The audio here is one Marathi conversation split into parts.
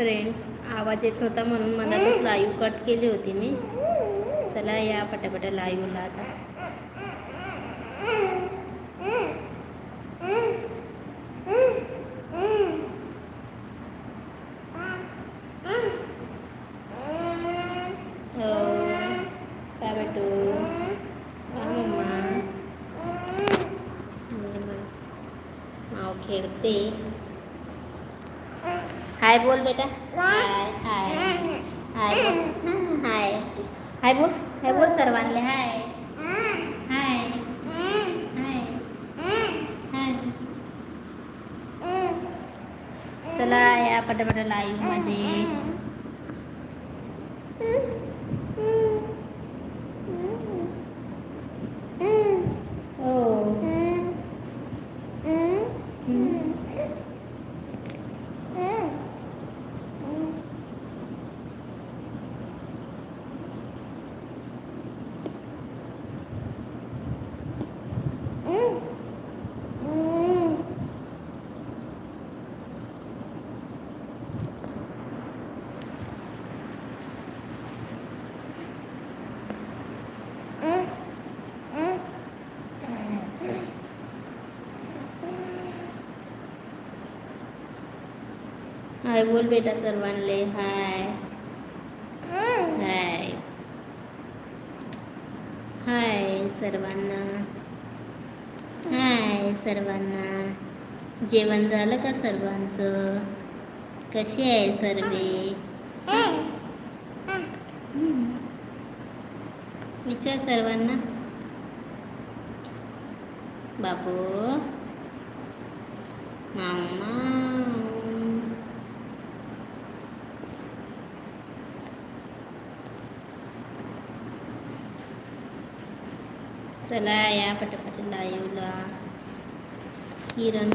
फ्रेंड्स आवाज येत नव्हता म्हणून मनातच लाईव्ह कट केली होती मी. चला या पटापट लाईव्हला आता. हो काय भेटू खेळते. हाय बोल बेटा. हाय हाय हाय हाय हाय बोल. हाय बोल. सर्वांले. हाय हाय हाय हाय चला या पटापटा लाईव्हमध्ये हो हाय बोल बेटा सर्वांले. हाय. हाय. हाय सर्वांना. हाय सर्वांना. जेवण झालं का सर्वांचं? कसे आहे सर्वे? विचार सर्वांना. बाबू मामा. चला या पटापट लाईव्हला किरण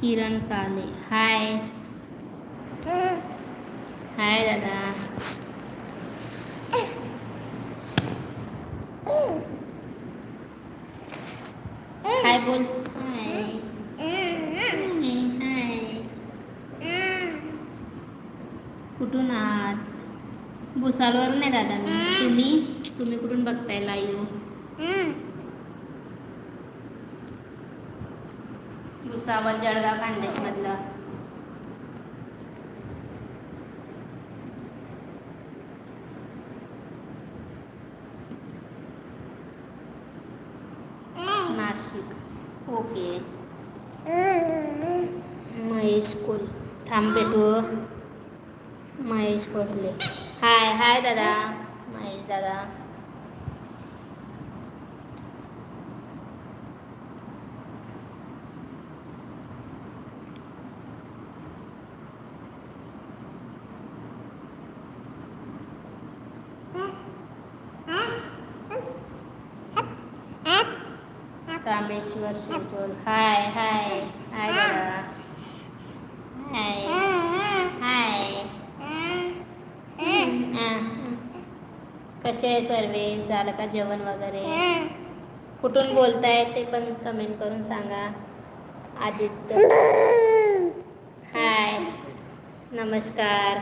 किरण काले. हाय. हाय दादा. हाय बोल. हाय. हाय कुठून आहात? भुसालवरून आहे दादा मी. तुम्ही? तुम्ही कुठून बघताय लाईव्ह भुसावळ जळगाव खानदेश मधलं नाशिक. ओके. महेश कोल. थांब भेटू महेश कोल्हे हाय हाय दादा. महेश दादा. रामेश्वर शिवचोल हाय हाय. हाय दादा. हाय. हाय. कसे आहे सर्वे? झालं का जेवण वगैरे? कुठून बोलताय ते पण कमेंट करून सांगा. आदित्य. हाय. नमस्कार.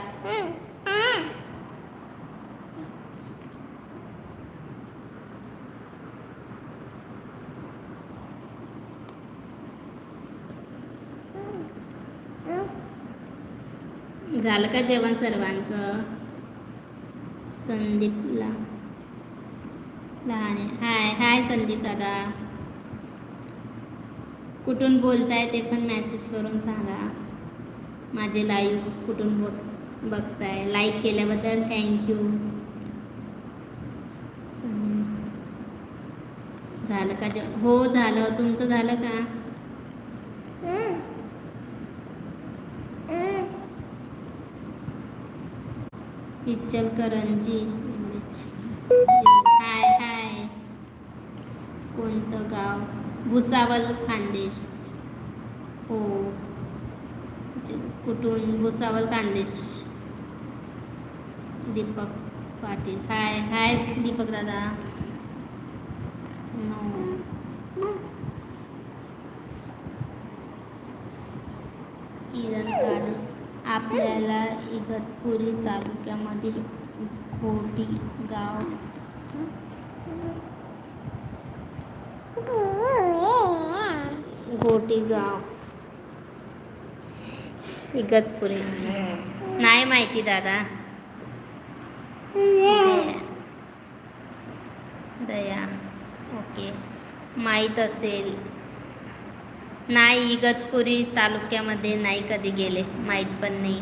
झालं का जेवण सर्वांचं? संदीपला. लहान. आहे हाय हाय संदीप दादा. कुठून बोलताय ते पण मॅसेज करून सांगा. माझे लाईव्ह कुठून बोल बघताय. लाईक केल्याबद्दल थँक्यू झालं का जेवण? हो झालं. तुमचं झालं का? इचलकरंजी. हाय हाय. कोणतं गाव? भुसावल खानदेश. हो. म्हणजे कुठून? भुसावल खानदेश. दीपक पाटील. हाय हाय दीपक दादा. नो. किरण काल आपल्याला इगतपुरी तालुक्यामधील घोटी गाव घोटी गाव. इगतपुरी. नाही माहिती दादा. दया. ओके. माहीत असेल. नाही इगतपुरी तालुक्यामध्ये नाही कधी गेले. माहीत पण नाही.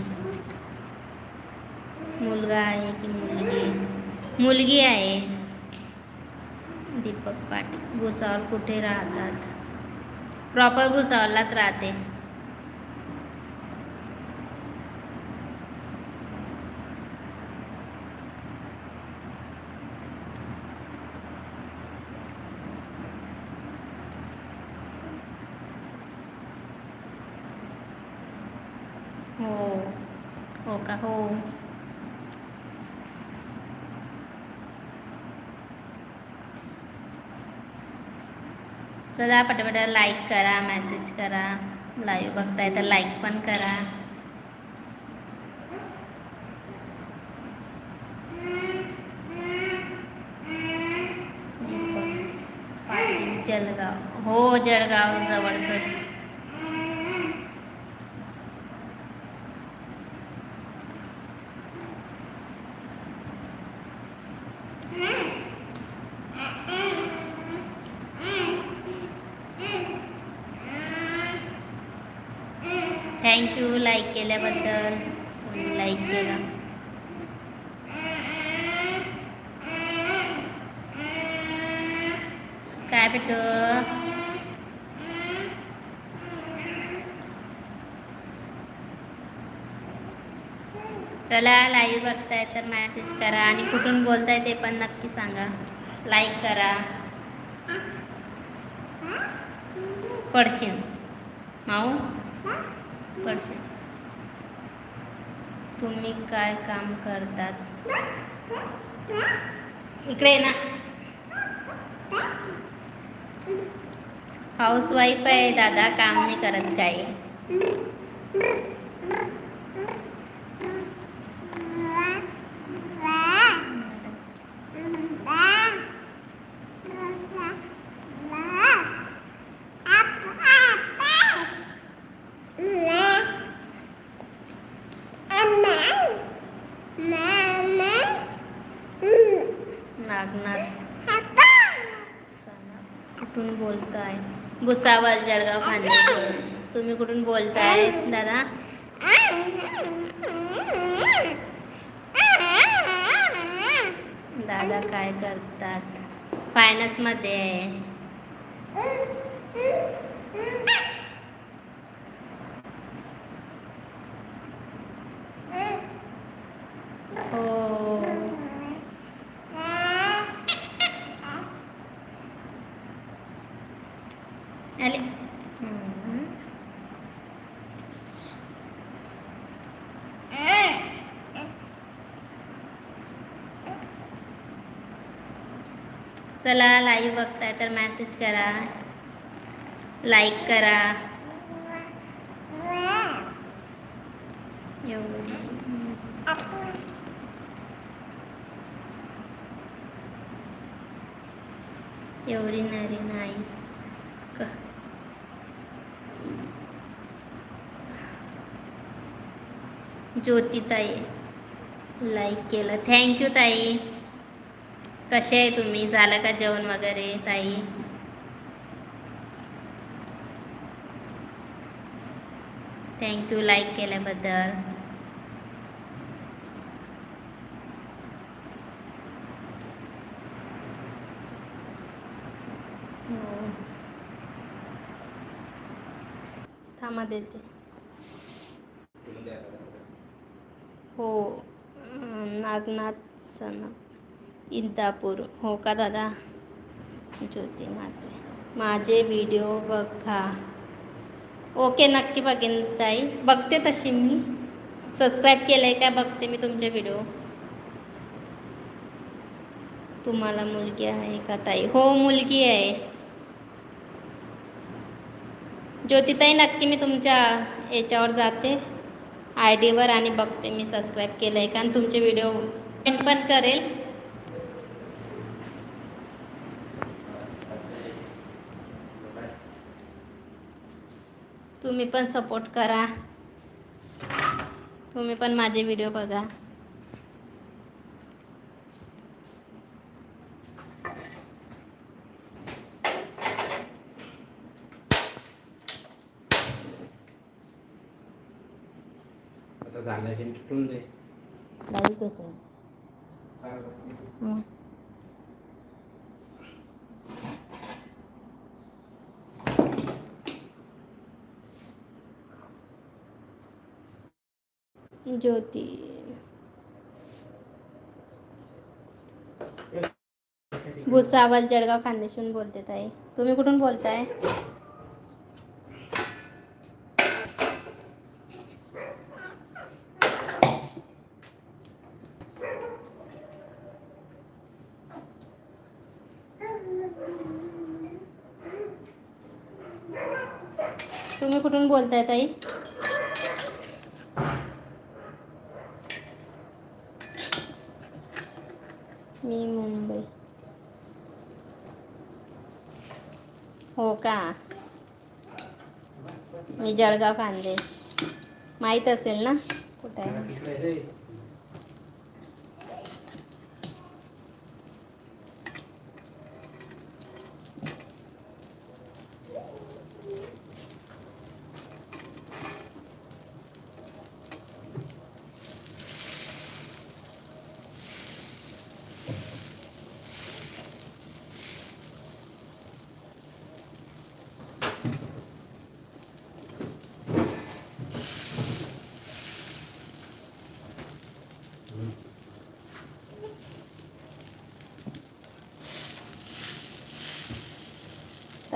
मुलगा आहे की मुलगी? मुलगी आहे. दीपक पाटील. भुसावळ कुठे राहतात? प्रॉपर भुसावळलाच राहते. हो. हो का? हो. चला पटापट लाईक करा मेसेज करा. लाईव्ह बघताय तर लाईक पण करा. जळगाव हो जळगाव जवळचंच थँक्यू लाईक केल्याबद्दल लाईक केला काय बेटो चला लाईव्ह बघताय तर मॅसेज करा आणि कुठून बोलताय ते पण नक्की सांगा. लाईक करा. पडशील. माऊ? पडशील. तुम्ही काय काम करतात? इकडे ये ना. हाऊस वाईफ आहे दादा काम नाही करत काही. नागनाथ. कुठून बोलताय? भुसावळ जळगाव खाने तुम्ही कुठून बोलताय दादा? दादा काय करतात? फायनान्समध्ये आहे चला लाईव्ह बघताय तर मॅसेज करा. लाईक करा. एवढी. नरी नाईस ज्योती ताई लाईक केलं. थँक्यू ताई. कसे आहे तुम्ही? झालं का जेवण वगैरे ताई? थँक्यू लाईक केल्याबद्दल. हो. थांबा देते. हो. नागनाथ सना इंदापूर. हो का दादा? ज्योती माते. माझे व्हिडिओ बघा. ओके नक्की बघेन ताई. बघते तशी मी. सबस्क्राईब केलं आहे काय बघते मी तुमचे व्हिडिओ तुम्हाला मुलगी आहे का ताई? हो मुलगी आहे. ज्योतिताई नक्की मी तुमच्या याच्यावर जाते. आय डीवर आणि बघते मी. सबस्क्राईब केलं आहे का? आणि तुमचे व्हिडिओ पण करेल. तुम्ही पण सपोर्ट करा. तुम्ही पण माझे व्हिडिओ बघा. आता झाल्याचे तुटून दे लाईक येते हं. ज्योती. भुसावळ जळगाव खानदेशून बोलते ताई. तुम्ही कुठून बोलताय? तुम्ही कुठून बोलताय ताई मी मुंबई हो का? मी जळगाव खानदेश माहीत असेल ना? कुठे? आहे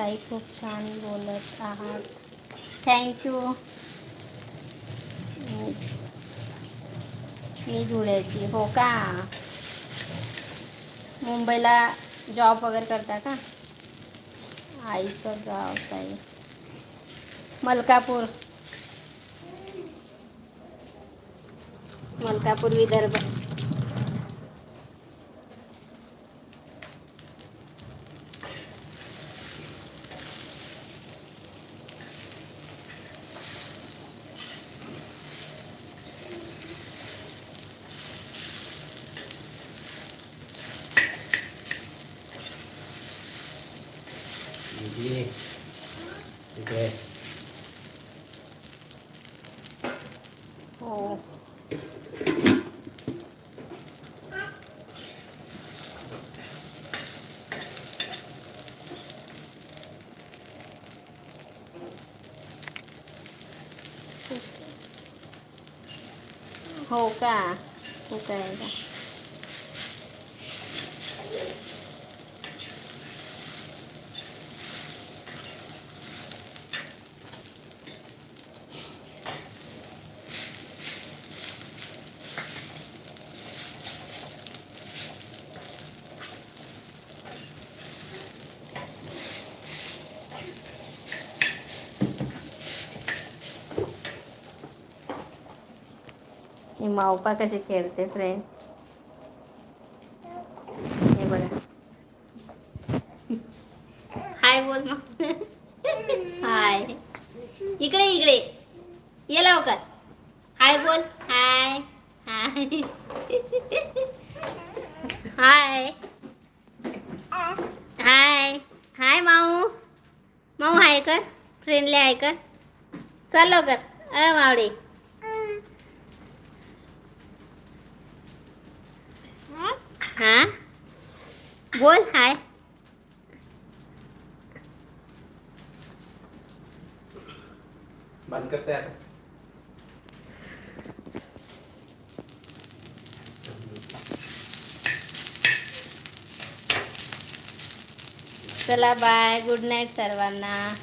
ताई खूप छान बोलत आहात. थँक्यू मी धुळ्याची हो का? मुंबईला जॉब वगैरे करता का? आईचं गाव ताई. मलकापूर. मलकापूर विदर्भ. ये इकडे हो हो का हो मावपा कसे खेळते फ्रेंड हे बघा. हाय बोल मग. हाय इकडे इकडे. ये लवकर. हाय बोल. हाय हाय हाय हाय हाय माऊ. माऊ हाय कर. फ्रेंडली हाय कर. चल लवकर. अ मावडे हा? बोल हाय. बंद करते आता. चला बाय. गुड नाईट सर्वांना.